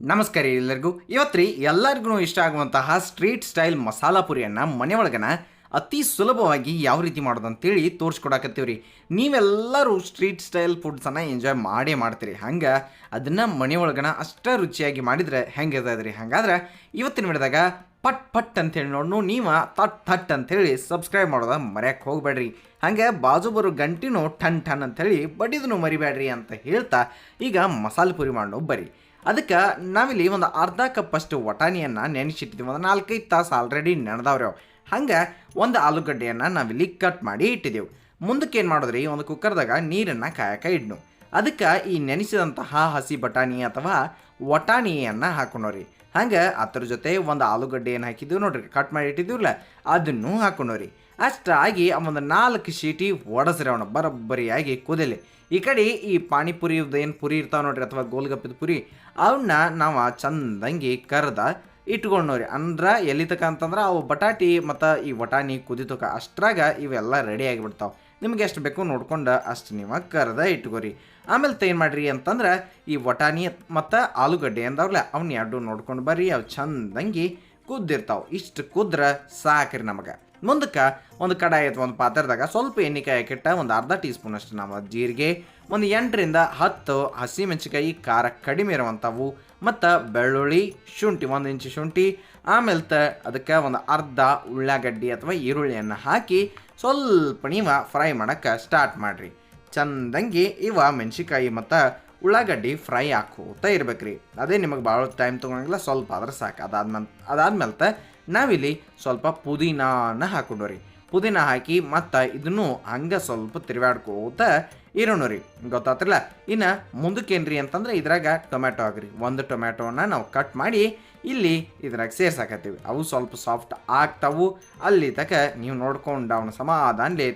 ನಮಸ್ಕಾರ ಎಲ್ಲರಿಗೂ. ಇವತ್ತು ರೀ ಎಲ್ಲರಿಗೂ ಇಷ್ಟ ಆಗುವಂತಹ ಸ್ಟ್ರೀಟ್ ಸ್ಟೈಲ್ ಮಸಾಲಾ ಪುರಿಯನ್ನು ಮನೆ ಒಳಗನ ಅತಿ ಸುಲಭವಾಗಿ ಯಾವ ರೀತಿ ಮಾಡೋದು ಅಂತೇಳಿ ತೋರಿಸ್ಕೊಡಕತ್ತೀವಿ ರೀ ನೀವೆಲ್ಲರೂ ಸ್ಟ್ರೀಟ್ ಸ್ಟೈಲ್ ಫುಡ್ಸನ್ನು ಎಂಜಾಯ್ ಮಾಡೇ ಮಾಡ್ತೀರಿ. ಹಂಗೆ ಅದನ್ನು ಮನೆ ಒಳಗನ ಅಷ್ಟೇ ರುಚಿಯಾಗಿ ಮಾಡಿದರೆ ಹೆಂಗಿರ್ತದೆ ರೀ ಹಾಗಾದ್ರೆ ಇವತ್ತಿನ ವಿಡಿಯೋದಾಗ ಪಟ್ ಪಟ್ ಅಂತೇಳಿ ನೋಡೋಣ ನೀವು ತಟ್ ಥಟ್ ಅಂತೇಳಿ ಸಬ್ಸ್ಕ್ರೈಬ್ ಮಾಡೋದ ಮರೆಯಕ್ಕೆ ಹೋಗಬೇಡ್ರಿ. ಹಾಗೆ ಬಾಜು ಬರೋ ಗಂಟಿನೂ ಠನ್ ಠನ್ ಅಂತೇಳಿ ಬಡಿದನು ಮರಿಬೇಡ್ರಿ ಅಂತ ಹೇಳ್ತಾ ಈಗ ಮಸಾಲೆ ಪುರಿ ಮಾಡೋ ಬರ್ರಿ ಅದಕ್ಕೆ ನಾವಿಲ್ಲಿ ಒಂದು ಅರ್ಧ ಕಪ್ ಅಷ್ಟು ವಟಾಣಿಯನ್ನು ನೆನೆಸಿಟ್ಟಿದ್ದೀವಿ ಒಂದು ನಾಲ್ಕೈದು ತಾಸು ಆಲ್ರೆಡಿ ನೆನೆದವ್ರಿ. ಅವು ಹಂಗೆ ಒಂದು ಆಲೂಗಡ್ಡೆಯನ್ನು ನಾವಿಲ್ಲಿ ಕಟ್ ಮಾಡಿ ಇಟ್ಟಿದ್ದೆವು ಮುಂದಕ್ಕೆ ಏನು ಮಾಡಿದ್ರಿ? ಒಂದು ಕುಕ್ಕರ್ದಾಗ ನೀರನ್ನು ಕಾಯಕ ಇಡ್ನು. ಅದಕ್ಕೆ ಈ ನೆನೆಸಿದಂತಹ ಹಸಿ ಬಟಾಣಿ ಅಥವಾ ವಟಾಣಿಯನ್ನು ಹಾಕೊಂಡವ್ರಿ ಹಂಗೆ ಅದ್ರ ಜೊತೆ ಒಂದು ಆಲೂಗಡ್ಡೆ ಏನು ಹಾಕಿದ್ದೀವಿ ನೋಡ್ರಿ. ಕಟ್ ಮಾಡಿ ಇಟ್ಟಿದ್ದೀವಲ್ಲ ಅದನ್ನು ಹಾಕೊಂಡವ್ರಿ ಅಷ್ಟಾಗಿ ಒಂದು ನಾಲ್ಕು ಶೀಟಿ ಒಡಸ್ರಿ ಅವನು ಬರೋಬ್ಬರಿಯಾಗಿ ಕುದಲಿ. ಈ ಕಡೆ ಈ ಪಾನಿಪುರಿ ಏನು ಪುರಿ ಇರ್ತಾವೆ ನೋಡ್ರಿ ಅಥವಾ ಗೋಲ್ಗಪ್ಪದ ಪುರಿ? ಅವನ್ನ ನಾವು ಚಂದಂಗಿ ಕರ್ದ ಇಟ್ಕೊಂಡವ್ರಿ ಅಂದ್ರೆ ಎಲ್ಲಿ ತಕ ಅಂತಂದ್ರೆ ಅವು ಬಟಾಟಿ ಮತ್ತು ಈ ವಟಾಣಿ ಕುದಿತಕ ಅಷ್ಟ್ರಾಗ ಇವೆಲ್ಲ ರೆಡಿ ಆಗಿಬಿಡ್ತಾವೆ. ನಿಮ್ಗೆ ಎಷ್ಟು ಬೇಕು ನೋಡ್ಕೊಂಡು ಅಷ್ಟು ನೀವು ಕರೆದ ಇಟ್ಕೋರಿ. ಆಮೇಲೆ ತೇನು ಮಾಡ್ರಿ ಅಂತಂದ್ರೆ ಈ ವಟಾಣಿ ಮತ್ತು ಆಲೂಗಡ್ಡೆ ಅಂದವ್ರಲ್ಲ ಅವನ್ನ ಎರಡು ನೋಡ್ಕೊಂಡು ಬರ್ರಿ, ಅವು ಚಂದಂಗಿ ಕುದ್ದಿರ್ತಾವೆ. ಇಷ್ಟು ಕುದ್ರೆ ಸಾಕ್ರಿ ನಮಗೆ. ಮುಂದಕ್ಕೆ ಒಂದು ಕಡಾಯಿ ಅಥವಾ ಒಂದು ಪಾತ್ರದಾಗ ಸ್ವಲ್ಪ ಎಣ್ಣೆ ಹಾಕಿಟ್ಟ ಒಂದು ಅರ್ಧ ಟೀ ಸ್ಪೂನ್ ಅಷ್ಟು ನಾವು ಜೀರಿಗೆ, ಒಂದು ಎಂಟರಿಂದ ಹತ್ತು ಹಸಿಮೆಣಸಿಕಾಯಿ ಖಾರ ಕಡಿಮೆ ಇರುವಂಥವು, ಮತ್ತು ಬೆಳ್ಳುಳ್ಳಿ ಶುಂಠಿ, ಒಂದು ಇಂಚು ಶುಂಠಿ ಆಮೇಲೆ ತ ಅದಕ್ಕೆ ಒಂದು ಅರ್ಧ ಉಳ್ಳಾಗಡ್ಡಿ ಅಥವಾ ಈರುಳ್ಳಿಯನ್ನು ಹಾಕಿ ಸ್ವಲ್ಪ ನೀವು ಫ್ರೈ ಮಾಡೋಕ್ಕೆ ಸ್ಟಾರ್ಟ್ ಮಾಡಿರಿ. ಚಂದಂಗಿ ಇವ ಮೆಣಸಿಕಾಯಿ ಮತ್ತು ಉಳ್ಳಾಗಡ್ಡಿ ಫ್ರೈ ಹಾಕೋತಾ ರೀ ಅದೇ ನಿಮಗೆ ಭಾಳ ಟೈಮ್ ತೊಗೊಂಡಿಲ್ಲ, ಸ್ವಲ್ಪ ಆದ್ರೆ ಸಾಕು. ಅದಾದ್ಮೇಲೆ ಅದಾದ್ಮೇಲೆ ನಾವಿಲ್ಲಿ ಸ್ವಲ್ಪ ಪುದೀನಾನ ಹಾಕೊಂಡು ರೀ ಪುದೀನ ಹಾಕಿ ಮತ್ತು ಇದನ್ನು ಹಂಗೆ ಸ್ವಲ್ಪ ತಿರುಗಾಡ್ಕೋತ ಇರೋಣ ರೀ ಗೊತ್ತಾತ್ರಲ್ಲ? ಇನ್ನು ಮುಂದಕ್ಕೇನ್ರಿ ಅಂತಂದ್ರೆ ಇದ್ರಾಗ ಟೊಮ್ಯಾಟೊ ಆಗ್ರಿ ಒಂದು ಟೊಮ್ಯಾಟೋನ ನಾವು ಕಟ್ ಮಾಡಿ ಇಲ್ಲಿ ಇದ್ರಾಗ ಸೇರ್ಸಾಕತ್ತೀವಿ. ಅವು ಸ್ವಲ್ಪ ಸಾಫ್ಟ್ ಆಗ್ತಾವು. ಅಲ್ಲಿ ತಕ ನೀವು ನೋಡ್ಕೊಂಡು ಅವನ ಸಮಾಧಾನಲೆ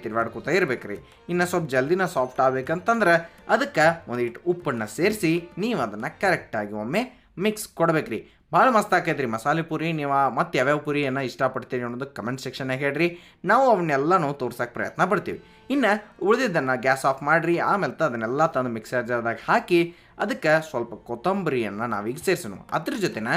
ಇರ್ಬೇಕು ರೀ ಇನ್ನು ಸ್ವಲ್ಪ ಜಲ್ದಿನ ಸಾಫ್ಟ್ ಆಗ್ಬೇಕಂತಂದ್ರೆ ಅದಕ್ಕೆ ಒಂದಿಟ್ಟು ಉಪ್ಪನ್ನು ಸೇರಿಸಿ ನೀವು ಅದನ್ನು ಕರೆಕ್ಟಾಗಿ ಒಮ್ಮೆ ಮಿಕ್ಸ್ ಕೊಡ್ಬೇಕ್ರಿ. ಭಾಳ ಮಸ್ತ್ ಆಕೈತ್ರಿ. ಮಸಾಲೆ ಪುರಿ, ನೀವು ಮತ್ತೆ ಯಾವ್ಯಾವ ಪುರಿಯನ್ನು ಇಷ್ಟಪಡ್ತೀರಿ ಅನ್ನೋದು ಕಮೆಂಟ್ ಸೆಕ್ಷನ್ನಾಗ ಹೇಳ್ರಿ. ನಾವು ಅವನ್ನೆಲ್ಲನೂ ತೋರ್ಸೋಕೆ ಪ್ರಯತ್ನ ಪಡ್ತೀವಿ. ಇನ್ನು ಉಳಿದಿದ್ದನ್ನು ಗ್ಯಾಸ್ ಆಫ್ ಮಾಡಿರಿ, ಆಮೇಲೆ ಅದನ್ನೆಲ್ಲ ತಂದು ಮಿಕ್ಸರ್ ಜಾರ್ದಾಗ ಹಾಕಿ ಅದಕ್ಕೆ ಸ್ವಲ್ಪ ಕೊತ್ತಂಬರಿಯನ್ನು ನಾವೀಗ ಸೇರಿಸೋಣ ಅದ್ರ ಜೊತೆನ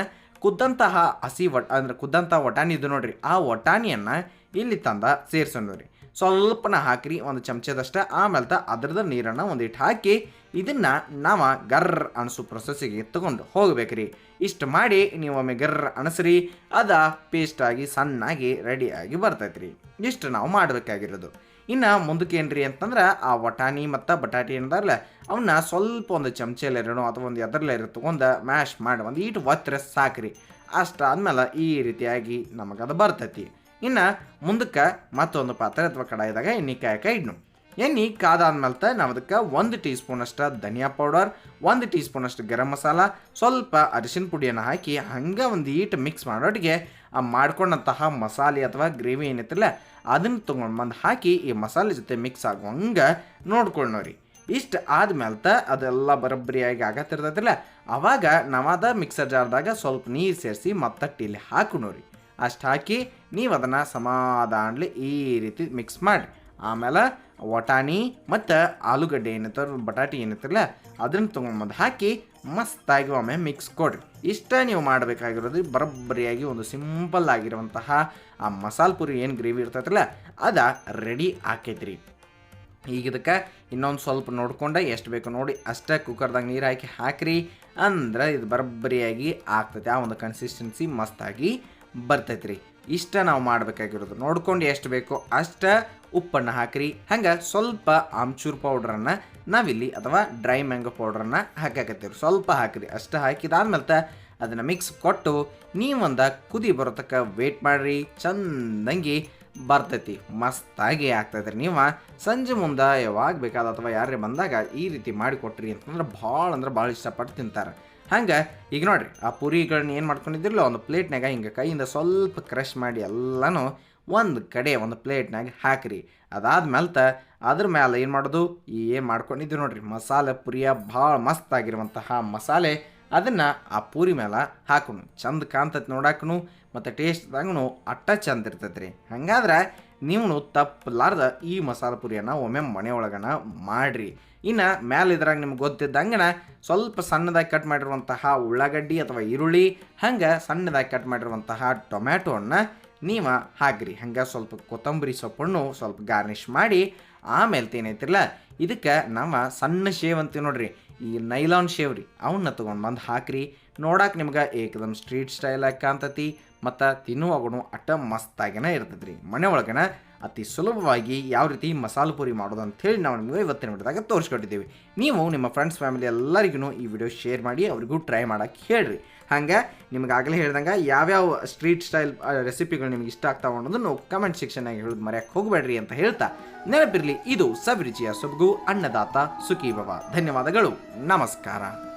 ಕುದ್ದಂತಹ ಹಸಿ ವಟ್, ಅಂದರೆ ಕುದ್ದಂಥ ವಟಾಣಿ ಇದು ನೋಡ್ರಿ. ಆ ವಟಾಣಿಯನ್ನು ಇಲ್ಲಿ ತಂದ ಸೇರಿಸೋಣ ರೀ. ಸ್ವಲ್ಪನ ಹಾಕಿರಿ, ಒಂದು ಚಮಚದಷ್ಟು, ಆಮೇಲೆ ತ ಅದ್ರದ ನೀರನ್ನು ಒಂದಿಟ್ಟು ಹಾಕಿ ಇದನ್ನು ನಾವು ಗರ್ರ ಅಣಸು ಪ್ರೊಸೆಸ್ಸಿಗೆ ತಗೊಂಡು ಹೋಗ್ಬೇಕ್ರಿ. ಇಷ್ಟು ಮಾಡಿ ನೀವು ಒಮ್ಮೆ ಗರ್ರ ಅಣಸ್ರಿ ಅದ ಪೇಸ್ಟಾಗಿ ಸಣ್ಣಾಗಿ ರೆಡಿಯಾಗಿ ಬರ್ತೈತ್ರಿ. ಇಷ್ಟು ನಾವು ಮಾಡಬೇಕಾಗಿರೋದು. ಇನ್ನು ಮುಂದಕ್ಕೆ ಏನ್ರಿ ಅಂತಂದ್ರೆ ಆ ವಟಾಣಿ ಮತ್ತು ಬಟಾಟಿ ಏನದಾರಲ್ಲ ಅವನ್ನ ಸ್ವಲ್ಪ ಒಂದು ಚಮಚೆಲೆರಡು ಅಥವಾ ಒಂದು ಎದರ್ಲೆರ ತೊಗೊಂಡು ಮ್ಯಾಶ್ ಮಾಡಿ ಒಂದು ಈಟು ಒತ್ತರೆ ಸಾಕ್ರಿ. ಆದಮೇಲೆ ಈ ರೀತಿಯಾಗಿ ನಮಗದು ಬರ್ತೈತಿ. ಇನ್ನು ಮುಂದಕ್ಕೆ ಮತ್ತೊಂದು ಪಾತ್ರೆ ಅಥವಾ ಕಡಾಯಿದಾಗ ಎಣ್ಣೆ ಕಾಯಕ ಇಡ್ನು. ಎಣ್ಣೆ ಕಾದಾದ್ಮೇಲೆ ನಾವು ಅದಕ್ಕೆ ಒಂದು ಟೀ ಸ್ಪೂನಷ್ಟು ಧನಿಯಾ ಪೌಡರ್, ಒಂದು ಟೀ ಸ್ಪೂನಷ್ಟು ಗರಂ ಮಸಾಲ, ಸ್ವಲ್ಪ ಅರಿಶಿನ ಪುಡಿಯನ್ನು ಹಾಕಿ ಹಂಗೆ ಒಂದು ಈಟ್ ಮಿಕ್ಸ್ ಮಾಡೋಟಿಗೆ ಆ ಮಾಡ್ಕೊಂಡಂತಹ ಮಸಾಲೆ ಅಥವಾ ಗ್ರೇವಿ ಏನೈತಿಲ್ಲ ಅದನ್ನು ತೊಗೊಂಡು ಬಂದು ಹಾಕಿ ಈ ಮಸಾಲೆ ಜೊತೆ ಮಿಕ್ಸ್ ಆಗುವಂಗೆ ನೋಡ್ಕೊಂಡವ್ರಿ ಇಷ್ಟು ಆದ್ಮೇಲೆ ಅದೆಲ್ಲ ಬರೋಬ್ಬರಿಯಾಗಿ ಆಗತ್ತಿರ್ತೈತಿಲ್ಲ ಆವಾಗ ನಾವಾದ ಮಿಕ್ಸರ್ ಜಾರ್ದಾಗ ಸ್ವಲ್ಪ ನೀರು ಸೇರಿಸಿ ಮತ್ತಟ್ಟಿಲಿ ಹಾಕೊಂಡವ್ರಿ ಅಷ್ಟು ಹಾಕಿ ನೀವು ಅದನ್ನು ಸಮಾಧಾನಲಿ ಈ ರೀತಿ ಮಿಕ್ಸ್ ಮಾಡಿ. ಆಮೇಲೆ ವಟಾಣಿ ಮತ್ತು ಆಲೂಗಡ್ಡೆ ಏನೈತೆ ಬಟಾಟಿ ಏನೈತಿರಲ್ಲ ಅದನ್ನು ತೊಗೊಂಬಂದು ಹಾಕಿ ಮಸ್ತಾಗಿ ಒಮ್ಮೆ ಮಿಕ್ಸ್ ಕೊಡ್ರಿ. ಇಷ್ಟ ನೀವು ಮಾಡಬೇಕಾಗಿರೋದು ಬರಬ್ಬರಿಯಾಗಿ ಒಂದು ಸಿಂಪಲ್ ಆಗಿರುವಂತಹ ಆ ಮಸಾಲೆ ಪುರಿ ಏನು ಗ್ರೇವಿ ಇರ್ತೈತಲ್ಲ, ಅದ ರೆಡಿ ಆಕೈತ್ರಿ. ಈಗ ಇದಕ್ಕೆ ಇನ್ನೊಂದು ಸ್ವಲ್ಪ ನೋಡ್ಕೊಂಡು ಎಷ್ಟು ಬೇಕು ನೋಡಿ, ಅಷ್ಟೇ ಕುಕ್ಕರ್ದಾಗ ನೀರು ಹಾಕಿ ಹಾಕ್ರಿ. ಅಂದ್ರೆ ಇದು ಬರಬ್ಬರಿಯಾಗಿ ಆಗ್ತೈತೆ. ಆ ಒಂದು ಕನ್ಸಿಸ್ಟೆನ್ಸಿ ಮಸ್ತಾಗಿ ಬರ್ತೈತ್ರಿ. ಇಷ್ಟ ನಾವು ಮಾಡಬೇಕಾಗಿರೋದು. ನೋಡ್ಕೊಂಡು ಎಷ್ಟು ಬೇಕೋ ಅಷ್ಟ ಉಪ್ಪನ್ನು ಹಾಕ್ರಿ. ಹಂಗೆ ಸ್ವಲ್ಪ ಆಮ್ಚೂರ್ ಪೌಡ್ರನ್ನು ನಾವಿಲ್ಲಿ ಅಥವಾ ಡ್ರೈ ಮ್ಯಾಂಗೋ ಪೌಡ್ರನ್ನು ಹಾಕಾಕತ್ತೀವಿ ಸ್ವಲ್ಪ ಹಾಕ್ರಿ. ಅಷ್ಟು ಹಾಕಿದಾದ್ಮೇಲೆ ಅದನ್ನು ಮಿಕ್ಸ್ ಕೊಟ್ಟು ನೀವೊಂದು ಕುದಿ ಬರೋತಕ್ಕ ವೇಟ್ ಮಾಡಿರಿ. ಚಂದಂಗಿ ಬರ್ತೈತಿ. ಮಸ್ತಾಗಿ ಆಗ್ತೈತ್ರಿ ನೀವು. ಸಂಜೆ ಮುಂದೆ ಯಾವಾಗ ಬೇಕಾದ ಅಥವಾ ಯಾರೇ ಬಂದಾಗ ಈ ರೀತಿ ಮಾಡಿಕೊಟ್ರಿ ಅಂತಂದ್ರೆ ಭಾಳ ಅಂದ್ರೆ ಭಾಳ ಇಷ್ಟಪಟ್ಟು ತಿಂತಾರೆ. ಹಂಗೆ, ಈಗ ನೋಡ್ರಿ, ಆ ಪುರಿಗಳನ್ನ ಏನು ಮಾಡ್ಕೊಂಡಿದ್ದಿರಲ್ಲ ಒಂದು ಪ್ಲೇಟ್ನಾಗ ಹಿಂಗೆ ಕೈಯಿಂದ ಸ್ವಲ್ಪ ಕ್ರಷ್ ಮಾಡಿ ಎಲ್ಲನೂ ಒಂದು ಕಡೆ ಒಂದು ಪ್ಲೇಟ್ನಾಗ ಹಾಕ್ರಿ. ಅದಾದ್ಮೇಲೆ ಅದ್ರ ಮೇಲೆ ಏನು ಮಾಡೋದು? ಏನು ಮಾಡ್ಕೊಂಡಿದ್ದೀವಿ ನೋಡ್ರಿ, ಮಸಾಲೆ ಪುರಿಯ ಭಾಳ ಮಸ್ತ್ ಆಗಿರುವಂತಹ ಮಸಾಲೆ, ಅದನ್ನು ಆ ಪೂರಿ ಮೇಲೆ ಹಾಕೋಣ ಚಂದ ಕಾಣ್ತೈತೆ ನೋಡಾಕನು, ಮತ್ತು ಟೇಸ್ಟ್ದಾಗೂ ಅಟ್ಟ ಚಂದ ಇರ್ತೈತೆ ರೀ ಹಂಗಾದ್ರೆ ನೀವು ತಪ್ಪಲಾರ್ದ ಈ ಮಸಾಲ ಪುರಿಯನ್ನು ಒಮ್ಮೆ ಮನೆ ಒಳಗನ ಮಾಡಿರಿ. ಇನ್ನು ಮ್ಯಾಲೆ ಇದ್ರಾಗ ನಿಮ್ಗೆ ಗೊತ್ತಿದ್ದಂಗನ ಸ್ವಲ್ಪ ಸಣ್ಣದಾಗಿ ಕಟ್ ಮಾಡಿರುವಂತಹ ಉಳ್ಳಾಗಡ್ಡಿ ಅಥವಾ ಈರುಳ್ಳಿ, ಹಂಗೆ ಸಣ್ಣದಾಗಿ ಕಟ್ ಮಾಡಿರುವಂತಹ ಟೊಮ್ಯಾಟೋವನ್ನು ನೀವು ಹಾಕ್ರಿ. ಹಂಗೆ ಸ್ವಲ್ಪ ಕೊತ್ತಂಬರಿ ಸೊಪ್ಪನ್ನು ಸ್ವಲ್ಪ ಗಾರ್ನಿಶ್ ಮಾಡಿ, ಆಮೇಲೆ ಏನೈತಿರಲ್ಲ ಇದಕ್ಕೆ ನಮ್ಮ ಸಣ್ಣ ಶೇವ್ ಅಂತೀವಿ ನೋಡ್ರಿ. ಈ ನೈಲಾನ್ ಶೇವ್ ರೀ ಅವನ್ನ ತೊಗೊಂಡು ಬಂದು ಹಾಕ್ರಿ. ನೋಡಕ್ಕೆ ನಿಮ್ಗೆ ಏಕದಮ್ ಸ್ಟ್ರೀಟ್ ಸ್ಟೈಲ್ ಕಾಣ್ತತಿ. ಮತ್ತು ತಿನ್ನುವಾಗೂ ಅಟ್ಟ ಮಸ್ತಾಗಿನ ಇರ್ತದೆ ರೀ ಮನೆ ಒಳಗನ ಅತಿ ಸುಲಭವಾಗಿ ಯಾವ ರೀತಿ ಮಸಾಲೆ ಪೂರಿ ಮಾಡೋದು ಅಂಥೇಳಿ ನಾವು ನಿಮಗೆ ಇವತ್ತಿನ ವಿಡಿಯೋದಾಗ ತೋರಿಸ್ಕೊಟ್ಟಿದ್ದೀವಿ. ನೀವು ನಿಮ್ಮ ಫ್ರೆಂಡ್ಸ್ ಫ್ಯಾಮಿಲಿ ಎಲ್ಲರಿಗೂ ಈ ವಿಡಿಯೋ ಶೇರ್ ಮಾಡಿ ಅವ್ರಿಗೂ ಟ್ರೈ ಮಾಡೋಕ್ಕೆ ಹೇಳ್ರಿ. ಹಾಗೆ ನಿಮ್ಗೆ ಆಗಲೇ ಹೇಳ್ದಂಗೆ ಯಾವ್ಯಾವ ಸ್ಟ್ರೀಟ್ ಸ್ಟೈಲ್ ರೆಸಿಪಿಗಳು ನಿಮ್ಗೆ ಇಷ್ಟ ಆಗ್ತಾವ ಅನ್ನೋದನ್ನು ಕಮೆಂಟ್ ಸೆಕ್ಷನ್ನಾಗಿ ಹೇಳೋದು ಮರೆಯಕ್ಕೆ ಹೋಗಬೇಡ್ರಿ ಅಂತ ಹೇಳ್ತಾ ನೆನಪಿರಲಿ, ಇದು ಸವಿರುಚಿಯ ಸೊಬಗು, ಅನ್ನದಾತ ಸುಖಿ ಬಾಬಾ ಧನ್ಯವಾದಗಳು. ನಮಸ್ಕಾರ.